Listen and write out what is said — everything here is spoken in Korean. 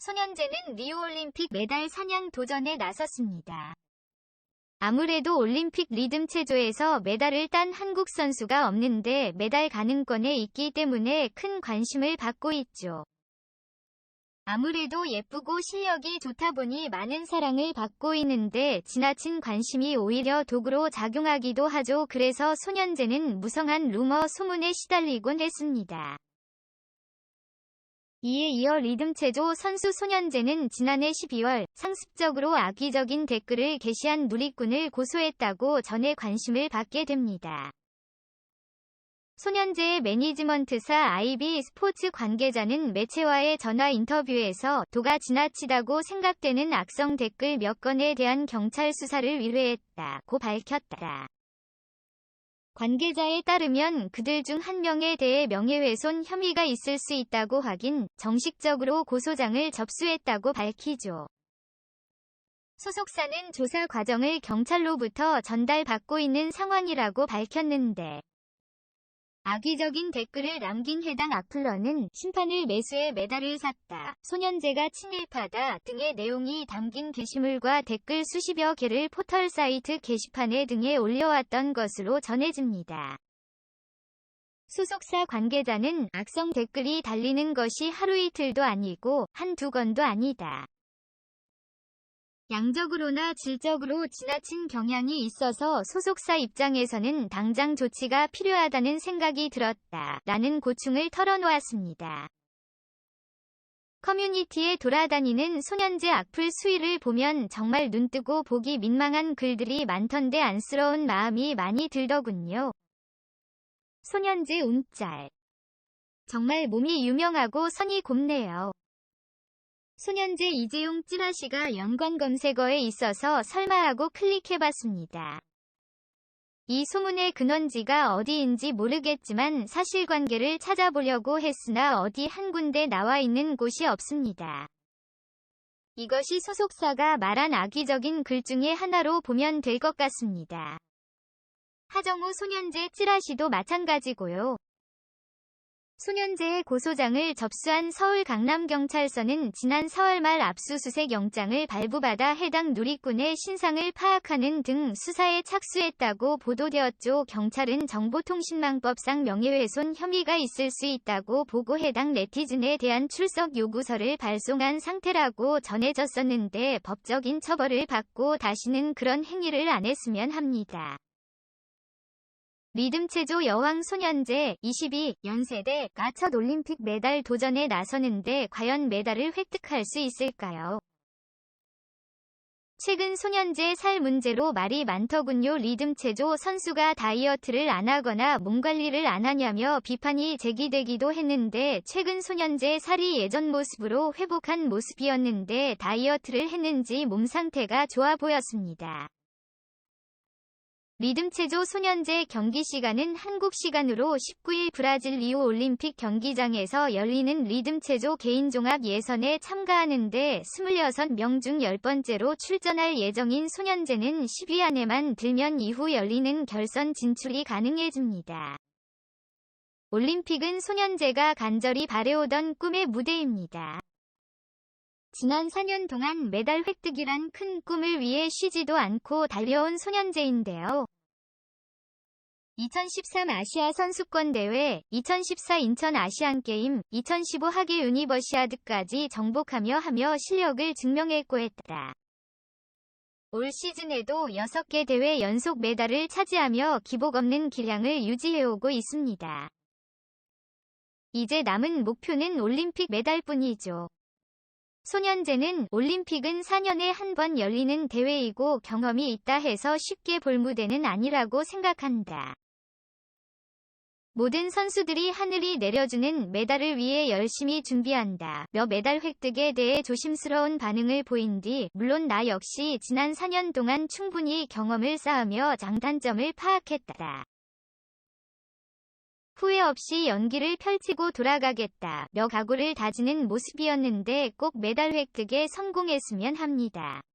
소년제는 리우올림픽 메달 사냥 도전에 나섰습니다. 아무래도 올림픽 리듬 체조에서 메달을 딴 한국 선수가 없는데 메달 가능권에 있기 때문에 큰 관심을 받고 있죠. 아무래도 예쁘고 실력이 좋다 보니 많은 사랑을 받고 있는데 지나친 관심이 오히려 도구로 작용하기도 하죠. 그래서 소년제는 무성한 루머 소문에 시달리곤 했습니다. 이에 이어 리듬체조 선수 소년제는 지난해 12월 상습적으로 악의적인 댓글을 게시한 누리꾼을 고소했다고 전에 관심을 받게 됩니다. 소년제의 매니지먼트사 IB 스포츠 관계자는 매체와의 전화 인터뷰에서 도가 지나치다고 생각되는 악성 댓글 몇 건에 대한 경찰 수사를 의뢰했다고 밝혔다. 관계자에 따르면 그들 중 한 명에 대해 명예훼손 혐의가 있을 수 있다고 확인, 정식적으로 고소장을 접수했다고 밝히죠. 소속사는 조사 과정을 경찰로부터 전달받고 있는 상황이라고 밝혔는데, 악의적인 댓글을 남긴 해당 악플러는 심판을 매수해 메달을 샀다, 소년제가 친일파다 등의 내용이 담긴 게시물과 댓글 수십여 개를 포털 사이트 게시판에 등에 올려왔던 것으로 전해집니다. 소속사 관계자는 악성 댓글이 달리는 것이 하루 이틀도 아니고 한두 건도 아니다. 양적으로나 질적으로 지나친 경향이 있어서 소속사 입장에서는 당장 조치가 필요하다는 생각이 들었다. 라는 고충을 털어놓았습니다. 커뮤니티에 돌아다니는 소년제 악플 수위를 보면 정말 눈뜨고 보기 민망한 글들이 많던데 안쓰러운 마음이 많이 들더군요. 소년제 움짤. 정말 몸이 유명하고 선이 곱네요. 소년제 이재용 찌라시가 연관 검색어에 있어서 설마 하고 클릭해봤습니다. 이 소문의 근원지가 어디인지 모르겠지만 사실관계를 찾아보려고 했으나 어디 한 군데 나와 있는 곳이 없습니다. 이것이 소속사가 말한 악의적인 글 중에 하나로 보면 될 것 같습니다. 하정우 소년제 찌라시도 마찬가지고요. 소년제의 고소장을 접수한 서울 강남경찰서는 지난 4월 말 압수수색 영장을 발부받아 해당 누리꾼의 신상을 파악하는 등 수사에 착수했다고 보도되었죠. 경찰은 정보통신망법상 명예훼손 혐의가 있을 수 있다고 보고 해당 네티즌에 대한 출석 요구서를 발송한 상태라고 전해졌었는데 법적인 처벌을 받고 다시는 그런 행위를 안 했으면 합니다. 리듬체조 여왕 소년제 22 연세대 가 첫 올림픽 메달 도전에 나서는데 과연 메달을 획득할 수 있을까요? 최근 소년제 살 문제로 말이 많더군요. 리듬체조 선수가 다이어트를 안 하거나 몸 관리를 안 하냐며 비판이 제기되기도 했는데 최근 소년제 살이 예전 모습으로 회복한 모습이었는데 다이어트를 했는지 몸 상태가 좋아 보였습니다. 리듬체조 소년제 경기 시간은 한국 시간으로 19일 브라질 리우 올림픽 경기장에서 열리는 리듬체조 개인종합 예선에 참가하는데 26명 중 10번째로 출전할 예정인 소년제는 10위 안에만 들면 이후 열리는 결선 진출이 가능해집니다. 올림픽은 소년제가 간절히 바래오던 꿈의 무대입니다. 지난 4년 동안 메달 획득이란 큰 꿈을 위해 쉬지도 않고 달려온 소년제인데요. 2013 아시아 선수권 대회, 2014 인천 아시안게임, 2015 하계 유니버시아드까지 정복하며 하며 실력을 증명했고 했다. 올 시즌에도 6개 대회 연속 메달을 차지하며 기복 없는 기량을 유지해오고 있습니다. 이제 남은 목표는 올림픽 메달뿐이죠. 소년제는 올림픽은 4년에 한 번 열리는 대회이고 경험이 있다 해서 쉽게 볼 무대는 아니라고 생각한다. 모든 선수들이 하늘이 내려주는 메달을 위해 열심히 준비한다. 며 메달 획득에 대해 조심스러운 반응을 보인 뒤 물론 나 역시 지난 4년 동안 충분히 경험을 쌓으며 장단점을 파악했다. 후회 없이 연기를 펼치고 돌아가겠다. 며 각오를 다지는 모습이었는데 꼭 메달 획득에 성공했으면 합니다.